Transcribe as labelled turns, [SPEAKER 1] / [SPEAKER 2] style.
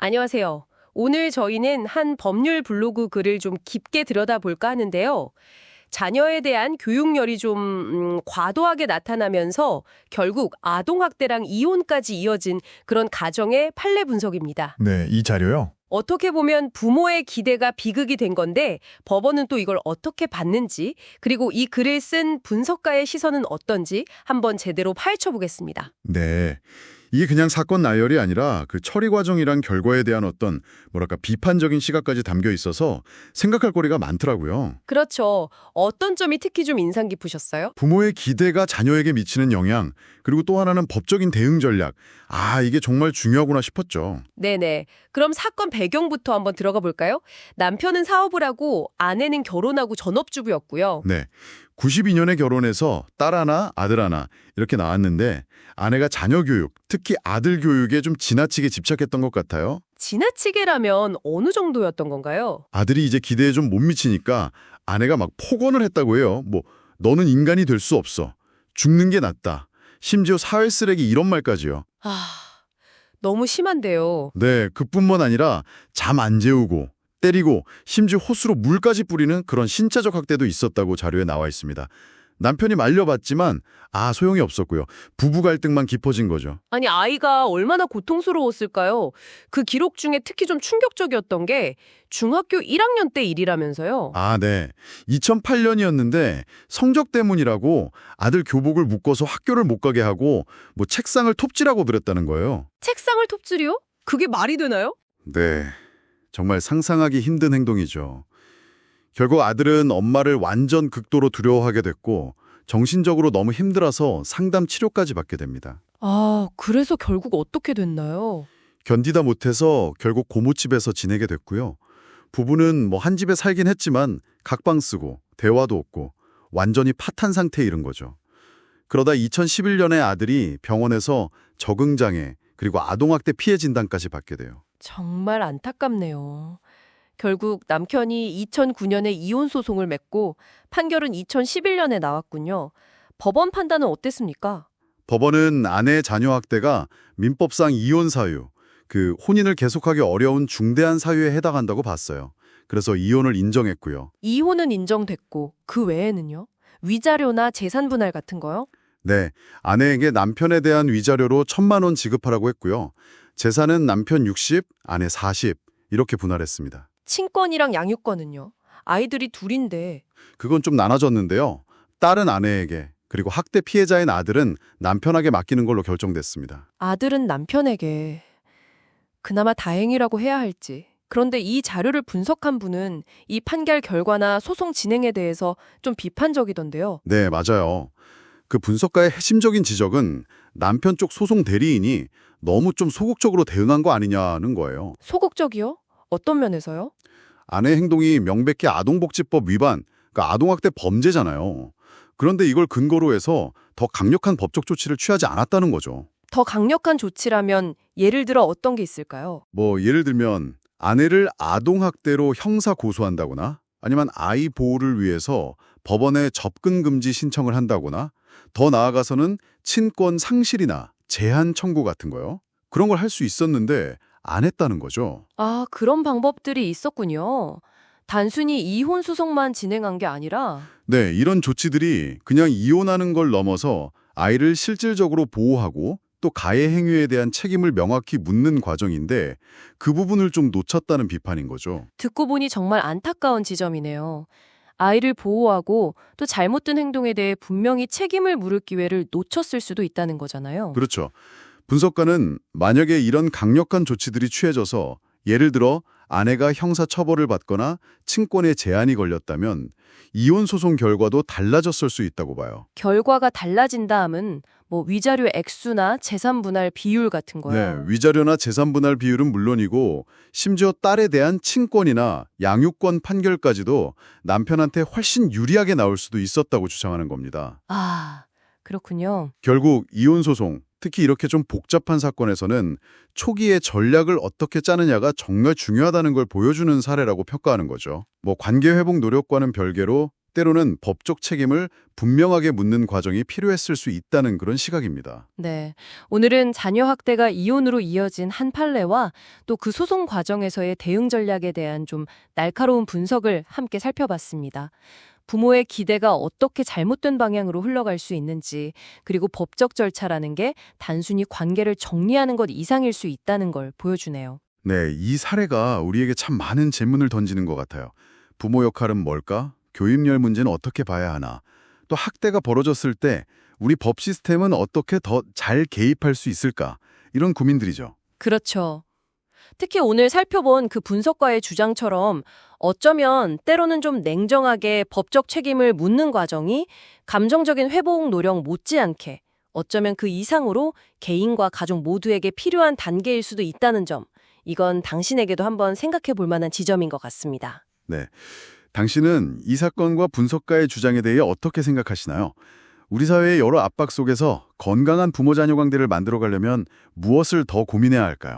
[SPEAKER 1] 안녕하세요. 오늘 저희는 한 법률 블로그 글을 좀 깊게 들여다볼까 하는데요. 자녀에 대한 교육열이 좀 음, 과도하게 나타나면서 결국 아동학대랑 이혼까지 이어진 그런 가정의 판례 분석입니다.
[SPEAKER 2] 네, 이 자료요.
[SPEAKER 1] 어떻게 보면 부모의 기대가 비극이 된 건데 법원은 또 이걸 어떻게 봤는지 그리고 이 글을 쓴 분석가의 시선은 어떤지 한번 제대로 파헤쳐 보겠습니다.
[SPEAKER 2] 네. 이게 그냥 사건 나열이 아니라 그 처리 과정이란 결과에 대한 어떤 뭐랄까 비판적인 시각까지 담겨 있어서 생각할 거리가 많더라고요.
[SPEAKER 1] 그렇죠. 어떤 점이 특히 좀 인상 깊으셨어요?
[SPEAKER 2] 부모의 기대가 자녀에게 미치는 영향, 그리고 또 하나는 법적인 대응 전략. 아, 이게 정말 중요하구나 싶었죠.
[SPEAKER 1] 네네. 그럼 사건 배경부터 한번 들어가 볼까요? 남편은 사업을 하고 아내는 결혼하고 전업주부였고요.
[SPEAKER 2] 네. 92년에 결혼해서 딸 하나, 아들 하나 이렇게 나왔는데 아내가 자녀 교육, 특히 아들 교육에 좀 지나치게 집착했던 것 같아요.
[SPEAKER 1] 지나치게라면 어느 정도였던 건가요?
[SPEAKER 2] 아들이 이제 기대에 좀 못 미치니까 아내가 막 폭언을 했다고 해요. 뭐 너는 인간이 될 수 없어. 죽는 게 낫다. 심지어 사회 쓰레기 이런 말까지요.
[SPEAKER 1] 아, 너무 심한데요.
[SPEAKER 2] 네, 그뿐만 아니라 잠 안 재우고 때리고 심지어 호수로 물까지 뿌리는 그런 신체적 학대도 있었다고 자료에 나와 있습니다. 남편이 말려봤지만 아 소용이 없었고요. 부부 갈등만 깊어진 거죠.
[SPEAKER 1] 아니, 아이가 얼마나 고통스러웠을까요? 그 기록 중에 특히 좀 충격적이었던 게 중학교 1학년 때 일이라면서요.
[SPEAKER 2] 아, 네. 2008년이었는데 성적 때문이라고 아들 교복을 묶어서 학교를 못 가게 하고 뭐 책상을 톱질하고 그랬다는 거예요.
[SPEAKER 1] 책상을 톱질이요? 그게 말이 되나요?
[SPEAKER 2] 네. 정말 상상하기 힘든 행동이죠. 결국 아들은 엄마를 완전 극도로 두려워하게 됐고 정신적으로 너무 힘들어서 상담 치료까지 받게 됩니다.
[SPEAKER 1] 아, 그래서 결국 어떻게 됐나요?
[SPEAKER 2] 견디다 못해서 결국 고모집에서 지내게 됐고요. 부부는 뭐 한 집에 살긴 했지만 각방 쓰고 대화도 없고 완전히 파탄 상태에 이른 거죠. 그러다 2011년에 아들이 병원에서 적응장애 그리고 아동학대 피해 진단까지 받게 돼요.
[SPEAKER 1] 정말 안타깝네요. 결국 남편이 2009년에 이혼 소송을 맺고 판결은 2011년에 나왔군요. 법원 판단은 어땠습니까?
[SPEAKER 2] 법원은 아내 자녀 학대가 민법상 이혼 사유, 그 혼인을 계속하기 어려운 중대한 사유에 해당한다고 봤어요. 그래서 이혼을 인정했고요.
[SPEAKER 1] 이혼은 인정됐고 그 외에는요? 위자료나 재산 분할 같은 거요?
[SPEAKER 2] 네, 아내에게 남편에 대한 위자료로 천만 원 지급하라고 했고요. 재산은 남편 60, 아내 40 이렇게 분할했습니다.
[SPEAKER 1] 친권이랑 양육권은요? 아이들이 둘인데
[SPEAKER 2] 그건 좀 나눠졌는데요. 딸은 아내에게, 그리고 학대 피해자인 아들은 남편에게 맡기는 걸로 결정됐습니다.
[SPEAKER 1] 아들은 남편에게 그나마 다행이라고 해야 할지. 그런데 이 자료를 분석한 분은 이 판결 결과나 소송 진행에 대해서 좀 비판적이던데요.
[SPEAKER 2] 네, 맞아요. 그 분석가의 핵심적인 지적은 남편 쪽 소송 대리인이 너무 좀 소극적으로 대응한 거 아니냐는 거예요.
[SPEAKER 1] 소극적이요? 어떤 면에서요?
[SPEAKER 2] 아내 행동이 명백히 아동복지법 위반, 그러니까 아동학대 범죄잖아요. 그런데 이걸 근거로 해서 더 강력한 법적 조치를 취하지 않았다는 거죠.
[SPEAKER 1] 더 강력한 조치라면 예를 들어 어떤 게 있을까요?
[SPEAKER 2] 뭐 예를 들면 아내를 아동학대로 형사 고소한다거나 아니면 아이 보호를 위해서 법원에 접근 금지 신청을 한다거나 더 나아가서는 친권 상실이나 제한 청구 같은 거요. 그런 걸 할 수 있었는데 안 했다는 거죠.
[SPEAKER 1] 아, 그런 방법들이 있었군요. 단순히 이혼 소송만 진행한 게 아니라
[SPEAKER 2] 네, 이런 조치들이 그냥 이혼하는 걸 넘어서 아이를 실질적으로 보호하고 또 가해 행위에 대한 책임을 명확히 묻는 과정인데 그 부분을 좀 놓쳤다는 비판인 거죠.
[SPEAKER 1] 듣고 보니 정말 안타까운 지점이네요. 아이를 보호하고 또 잘못된 행동에 대해 분명히 책임을 물을 기회를 놓쳤을 수도 있다는 거잖아요.
[SPEAKER 2] 그렇죠. 분석가는 만약에 이런 강력한 조치들이 취해져서 예를 들어 아내가 형사 처벌을 받거나 친권에 제한이 걸렸다면 이혼 소송 결과도 달라졌을 수 있다고 봐요.
[SPEAKER 1] 결과가 달라진다 함은 뭐 위자료 액수나 재산 분할 비율 같은 거요.
[SPEAKER 2] 네, 위자료나 재산 분할 비율은 물론이고 심지어 딸에 대한 친권이나 양육권 판결까지도 남편한테 훨씬 유리하게 나올 수도 있었다고 주장하는 겁니다.
[SPEAKER 1] 아, 그렇군요.
[SPEAKER 2] 결국 이혼 소송, 특히 이렇게 좀 복잡한 사건에서는 초기에 전략을 어떻게 짜느냐가 정말 중요하다는 걸 보여주는 사례라고 평가하는 거죠. 뭐 관계 회복 노력과는 별개로 때로는 법적 책임을 분명하게 묻는 과정이 필요했을 수 있다는 그런 시각입니다.
[SPEAKER 1] 네. 오늘은 자녀 학대가 이혼으로 이어진 한 판례와 또 그 소송 과정에서의 대응 전략에 대한 좀 날카로운 분석을 함께 살펴봤습니다. 부모의 기대가 어떻게 잘못된 방향으로 흘러갈 수 있는지, 그리고 법적 절차라는 게 단순히 관계를 정리하는 것 이상일 수 있다는 걸 보여주네요.
[SPEAKER 2] 네, 이 사례가 우리에게 참 많은 질문을 던지는 것 같아요. 부모 역할은 뭘까? 교육열 문제는 어떻게 봐야 하나? 또 학대가 벌어졌을 때 우리 법 시스템은 어떻게 더 잘 개입할 수 있을까? 이런 고민들이죠.
[SPEAKER 1] 그렇죠. 특히 오늘 살펴본 그 분석가의 주장처럼 어쩌면 때로는 좀 냉정하게 법적 책임을 묻는 과정이 감정적인 회복 노력 못지않게 어쩌면 그 이상으로 개인과 가족 모두에게 필요한 단계일 수도 있다는 점, 이건 당신에게도 한번 생각해 볼 만한 지점인 것 같습니다.
[SPEAKER 2] 네. 당신은 이 사건과 분석가의 주장에 대해 어떻게 생각하시나요? 우리 사회의 여러 압박 속에서 건강한 부모 자녀 관계를 만들어 가려면 무엇을 더 고민해야 할까요?